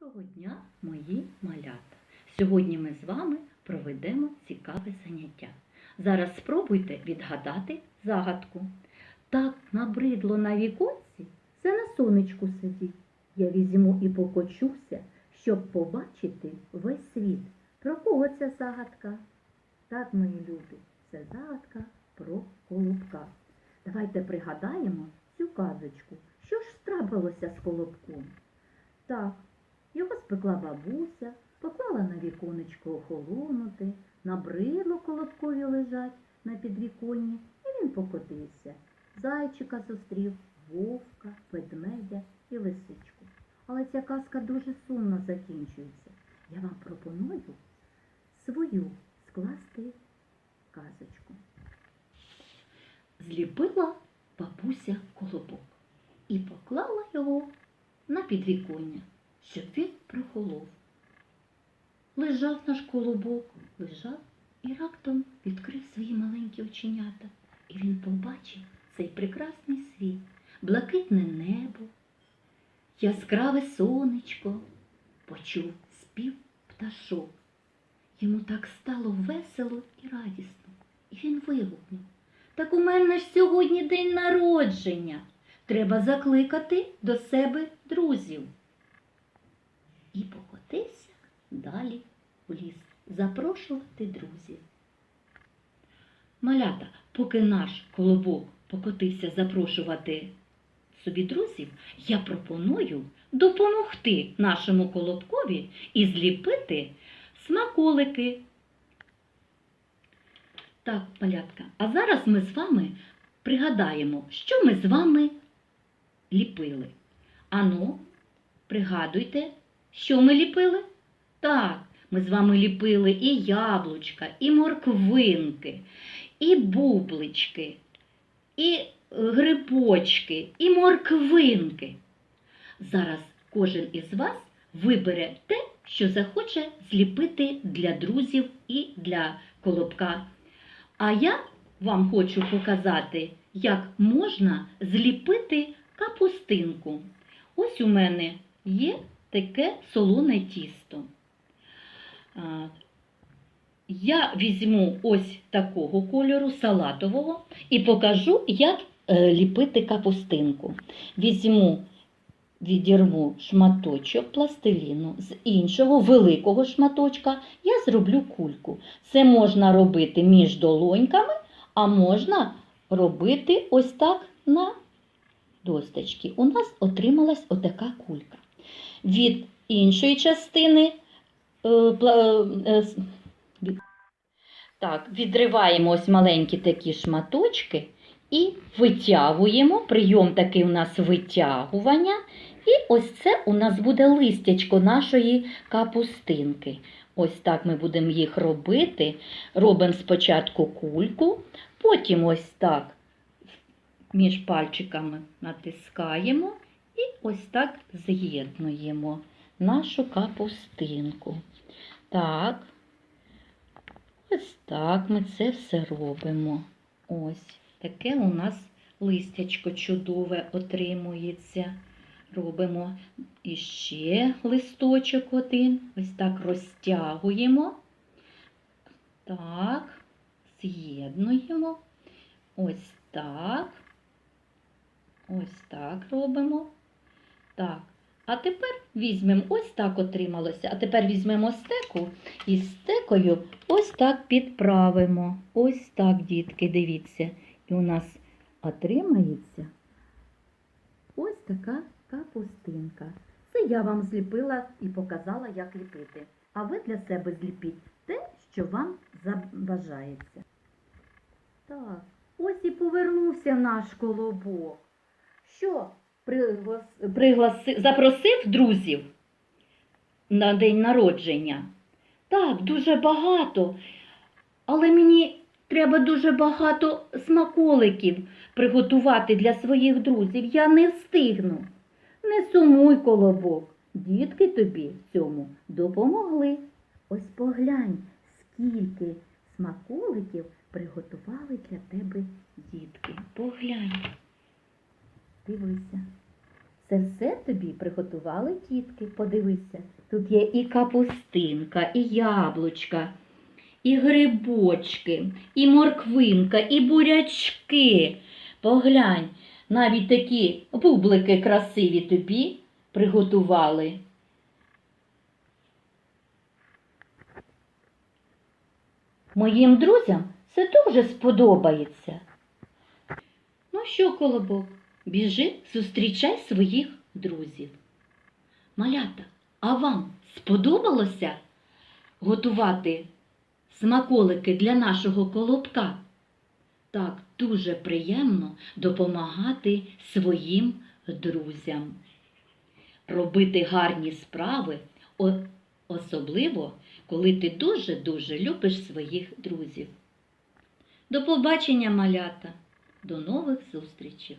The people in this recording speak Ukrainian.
Доброго дня, мої малята! Сьогодні ми з вами проведемо цікаве заняття. Зараз спробуйте відгадати загадку. Так набридло на віконці, це на сонечку сидіть. Я візьму і покочуся, щоб побачити весь світ. Про кого ця загадка? Так, мої любі, це загадка про колобка. Давайте пригадаємо цю казочку. Що ж трапилося з колобком? Так, його спекла бабуся, поклала на віконечко охолонути, набридло колобкові лежать на підвіконні, і він покотився. Зайчика зустрів, вовка, ведмедя і лисичку. Але ця казка дуже сумно закінчується. Я вам пропоную свою скласти казочку. Зліпила бабуся колобок і поклала його на підвіконня, щоб він прохолов. Лежав наш колобок, лежав і раптом відкрив свої маленькі оченята, і він побачив цей прекрасний світ, блакитне небо, яскраве сонечко, почув спів пташок. Йому так стало весело і радісно, і він вигукнув. Так у мене ж сьогодні день народження. Треба закликати до себе друзів. І покотився далі в ліс запрошувати друзів. Малята, поки наш колобок покотився запрошувати собі друзів, я пропоную допомогти нашому колобкові і зліпити смаколики. Так, малятка, а зараз ми з вами пригадаємо, що ми з вами ліпили. Ану, пригадуйте, що ми ліпили? Так, ми з вами ліпили і яблучка, і морквинки, і бублички, і е, грибочки, і морквинки. Зараз кожен із вас вибере те, що захоче зліпити для друзів і для колобка. А я вам хочу показати, як можна зліпити капустинку. Ось у мене є таке солоне тісто. Я візьму ось такого кольору салатового і покажу, як е, ліпити капустинку. Візьму, відірву шматочок пластиліну з іншого великого шматочка, я зроблю кульку. Це можна робити між долоньками, а можна робити ось так на досточки. У нас отрималась отака кулька. Від іншої частини так, відриваємо ось маленькі такі шматочки і витягуємо. Прийом такий у нас витягування. І ось це у нас буде листячко нашої капустинки. Ось так ми будемо їх робити. Робимо спочатку кульку, потім ось так між пальчиками натискаємо і ось так з'єднуємо нашу капустинку. Так, ось так ми це все робимо. Ось таке у нас листячко чудове отримується. Робимо іще листочок один. Ось так розтягуємо. Так, з'єднуємо. Ось так. Ось так робимо. Так. А тепер візьмемо, ось так отрималося. А тепер візьмемо стеку і стекою ось так підправимо. Ось так, дітки, дивіться. І у нас отримається ось така капустинка. Це я вам зліпила і показала, як ліпити. А ви для себе зліпіть те, що вам забажається. Так, ось і повернувся наш колобок. Що, приглас... пригласи... запросив друзів на день народження? Так, дуже багато. Але мені треба дуже багато смаколиків приготувати для своїх друзів. Я не встигну. Не сумуй, колобок. Дітки тобі цьому допомогли. Ось поглянь, скільки смаколиків приготували для тебе дітки. Поглянь. Дивися. Це все тобі приготували тітки. Подивися, тут є і капустинка, і яблучка, і грибочки, і морквинка, і бурячки. Поглянь, навіть такі бублики красиві тобі приготували. Моїм друзям це дуже сподобається. Ну що, колобок, біжи, зустрічай своїх друзів. Малята, а вам сподобалося готувати смаколики для нашого колобка? Так, дуже приємно допомагати своїм друзям. Робити гарні справи, особливо, коли ти дуже-дуже любиш своїх друзів. До побачення, малята! До нових зустрічей!